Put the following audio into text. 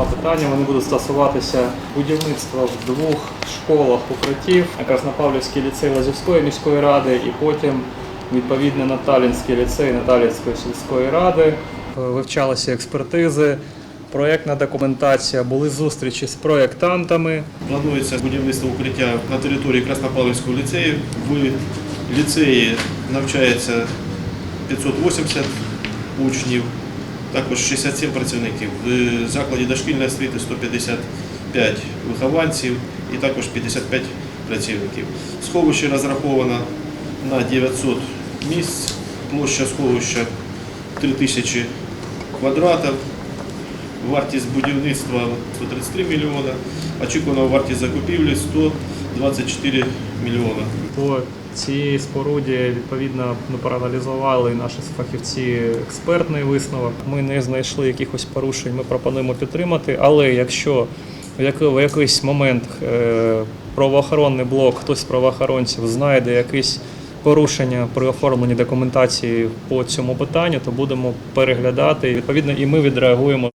два питання. Вони будуть стосуватися будівництва в двох школах укриттів, якраз на Павлівський ліцей Лазівської міської ради і потім відповідно на Талінський ліцей Наталівської сільської ради. Е, Вивчалися експертизи, проєктна документація, були зустрічі з проєктантами. Планується будівництво укриття на території Краснопавлівського ліцею. В ліцеї навчається 580 учнів, також 67 працівників. В закладі дошкільної освіти 155 вихованців і також 55 працівників. Сховище розраховано на 900 місць, площа сховища 3000 квадратів. Вартість будівництва 133 мільйона, очікувана вартість закупівлі 124 мільйона. Цій споруді відповідно ми проаналізували наші фахівці експертний висновок. Ми не знайшли якихось порушень. Ми пропонуємо підтримати. Але якщо в якийсь момент е, правоохоронний блок, хтось з правоохоронців знайде якісь порушення при оформленні документації по цьому питанню, то будемо переглядати. Відповідно, і ми відреагуємо.